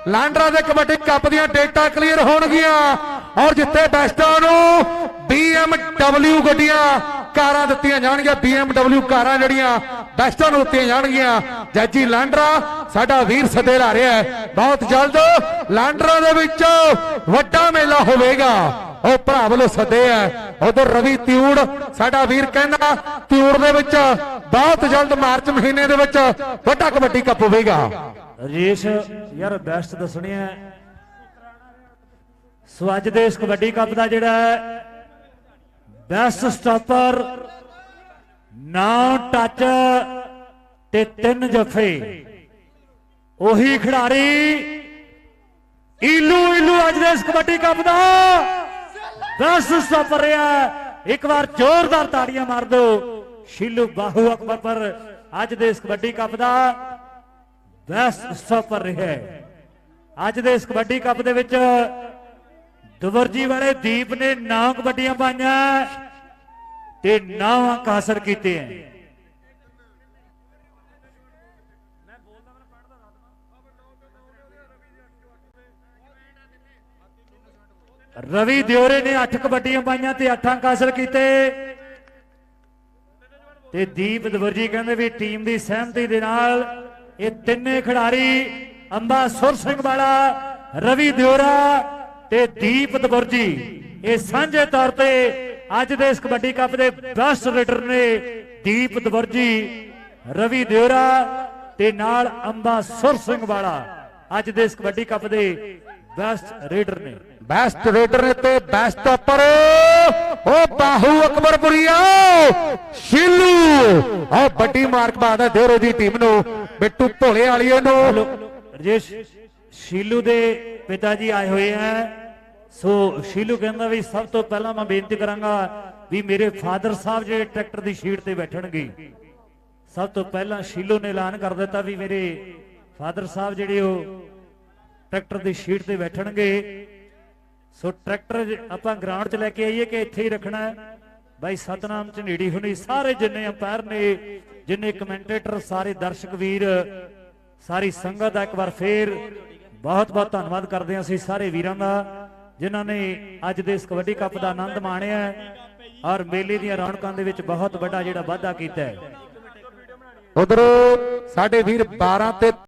ਲਾਂਡਰਾ ਦੇ ਕਬੱਡੀ ਕੱਪ ਦੀਆਂ ਡੇਟਾ ਕਲੀਅਰ ਹੋਣਗੀਆਂ। ਔਰ ਜਿੱਥੇ ਬੈਸਟਾਂ ਨੂੰ BMW ਗੱਡੀਆਂ ਕਾਰਾਂ ਦਿੱਤੀਆਂ ਜਾਣਗੀਆਂ। BMW ਕਾਰਾਂ ਜਿਹੜੀਆਂ ਬੈਸਟਾਂ ਨੂੰ ਦਿੱਤੀਆਂ ਜਾਣਗੀਆਂ। ਜੈਜੀ ਲਾਂਡਰਾ, ਸਾਡਾ ਵੀਰ ਸੱਦੇ ਲਾ ਰਿਹਾ ਹੈ। ਬਹੁਤ ਜਲਦ ਲਾਂਡਰਾ ਦੇ ਵਿੱਚ ਵੱਡਾ ਮੇਲਾ ਹੋਵੇਗਾ। ਉਹ ਭਰਾ ਵੱਲੋਂ ਸੱਦੇ ਆ। ਉਧਰ ਰਵੀ ਤਿਊੜ ਸਾਡਾ ਵੀਰ ਕਹਿੰਦਾ ਤਿਊੜ ਦੇ ਵਿੱਚ ਬਹੁਤ ਜਲਦ ਮਾਰਚ ਮਹੀਨੇ ਦੇ ਵਿੱਚ ਵੱਡਾ ਕਬੱਡੀ ਕੱਪ ਹੋਵੇਗਾ। ਰਜੇਸ਼, ਯਾਰ ਬੈਸਟ ਦੱਸਣੀ ਹੈ। ਸੋ ਅੱਜ ਦੇ ਇਸ ਕਬੱਡੀ ਕੱਪ ਦਾ ਜਿਹੜਾ ਹੈ ਬੈਸਟ ਸਟਾਪਰ ਨੌ ਟੱਚ ਤੇ ਤਿੰਨ ਜਫੇ ਉਹੀ ਖਿਡਾਰੀ ਈਲੂ ਈਲੂ ਅੱਜ ਦੇ ਇਸ ਕਬੱਡੀ ਕੱਪ ਦਾ। ਬੈਸਟ ਸਟਾਪਰ ਇੱਕ ਵਾਰ ਜ਼ੋਰਦਾਰ ਤਾੜੀਆਂ ਮਾਰ ਦਿਓ ਸ਼ੀਲੂ ਬਾਹੂ ਅਕਬਰ ਪਰ ਅੱਜ ਦੇ ਇਸ ਕਬੱਡੀ ਕੱਪ ਦਾ ਬੈਸਟ ਸਟਾਪਰ ਰਿਹਾ ਹੈ। ਅੱਜ ਦੇ ਇਸ ਕਬੱਡੀ ਕੱਪ ਦੇ ਵਿੱਚ ਦਵਰਜੀ ਵਾਲੇ ਦੀਪ ਨੇ 9 ਕਬੱਡੀਆਂ ਪਾਈਆਂ। ਤੇ 9 ਅੰਕ ਹਾਸਲ ਕੀਤੇ ਹੈ ਰਵੀ ਦਿਓਰੇ ਨੇ 8 ਕਬੱਡੀਆਂ ਪਾਈਆਂ ਤੇ 8 ਅੰਕ ਹਾਸਲ ਕੀਤੇ। ਤੇ ਦੀਪ ਦਵਰਜੀ ਕਹਿੰਦੇ ਵੀ ਟੀਮ ਦੀ ਸਹਿਮਤੀ ਦੇ ਨਾਲ ਇਹ ਤਿੰਨੇ ਖਿਡਾਰੀ ਅੰਬਾ ਸੁਰ ਸਿੰਘ ਵਾਲਾ, ਰਵੀ ਦਿਓਰਾ ਤੇ ਦੀਪ ਦਵਰਜੀ ਇਹ ਸਾਂਝੇ ਤੌਰ ਤੇ ਅੱਜ ਦੇ ਇਸ ਕਬੱਡੀ ਕੱਪ ਦੇ ਬੈਸਟ ਰੇਡਰ ਨੇ ਦੀਪ ਦਵਰਜੀ ਰਵੀ ਦਿਓਰਾ ਤੇ ਨਾਲ ਅੰਬਾ ਸੁਰ ਸਿੰਘ ਵਾਲਾ ਅੱਜ ਦੇ ਇਸ ਕਬੱਡੀ ਕੱਪ ਦੇ ਬੈਸਟ ਰੇਡਰ ਨੇ। ਬੈਸਟ ਰੇਡਰ ਨੇ ਤੇ ਬੈਸਟ ਉੱਪਰ ਉਹ ਬਾਹੂ ਅਕਬਰਪੁਰੀਆ ਸ਼ਿਲੂ। ਆ ਵੱਡੀ ਮਾਰਕ ਬਾਦ ਹੈ ਦੇਰੋ ਦੀ ਟੀਮ ਨੂੰ ਬਿੱਟੂ ਭੋਲੇ ਵਾਲੀਏ ਨੂੰ। ਰਜੇਸ਼ ਸ਼ੀਲੂ ਦੇ ਪਿਤਾ ਜੀ ਆਏ ਹੋਏ ਆ। ਸੋ ਸ਼ੀਲੂ ਕਹਿੰਦਾ ਵੀ ਸਭ ਤੋਂ ਪਹਿਲਾਂ ਮੈਂ ਬੇਨਤੀ ਕਰਾਂਗਾ ਵੀ ਮੇਰੇ ਫਾਦਰ ਸਾਹਿਬ ਜਿਹੜੇ ਟਰੈਕਟਰ ਦੀ ਸ਼ੀਟ ਤੇ ਬੈਠਣਗੇ, ਸਭ ਤੋਂ ਪਹਿਲਾਂ ਸ਼ੀਲੂ ਨੇ ਐਲਾਨ ਕਰ ਦਿੱਤਾ ਵੀ ਮੇਰੇ ਫਾਦਰ ਸਾਹਿਬ ਜਿਹੜੇ ਉਹ ਟਰੈਕਟਰ ਦੀ ਸ਼ੀਟ ਤੇ ਬੈਠਣਗੇ। ਸੋ ਟਰੈਕਟਰ ਆਪਾਂ ਗਰਾਊਂਡ 'ਚ ਲੈ ਕੇ ਆਈਏ ਕਿ ਇੱਥੇ ਹੀ ਰੱਖਣਾ ਹੈ। ਬਾਈ ਸਤਨਾਮ ਝੰਡੀੜੀ ਹੁਣੀ ਸਾਰੇ ਜਿੰਨੇ ਅੰਪਾਇਰ ਨੇ, ਜਿੰਨੇ ਕਮੈਂਟੇਟਰ, ਸਾਰੇ ਦਰਸ਼ਕ ਵੀਰ, ਸਾਰੀ ਸੰਗਤ ਦਾ ਇੱਕ ਵਾਰ ਫੇਰ ਬਹੁਤ ਬਹੁਤ ਧੰਨਵਾਦ ਕਰਦੇ ਹਾਂ ਅਸੀਂ ਸਾਰੇ ਵੀਰਾਂ ਦਾ। ਜਿਨ੍ਹਾਂ ਨੇ ਅੱਜ ਦੇ ਇਸ ਕਬੱਡੀ ਕੱਪ ਦਾ ਆਨੰਦ ਮਾਣਿਆ ਔਰ ਮੇਲੇ ਦੀਆਂ ਰੌਣਕਾਂ ਦੇ ਵਿੱਚ ਬਹੁਤ ਵੱਡਾ ਜਿਹੜਾ ਵਾਧਾ ਕੀਤਾ ਹੈ। ਉਧਰ ਸਾਡੇ ਵੀਰ 12 ਤੇ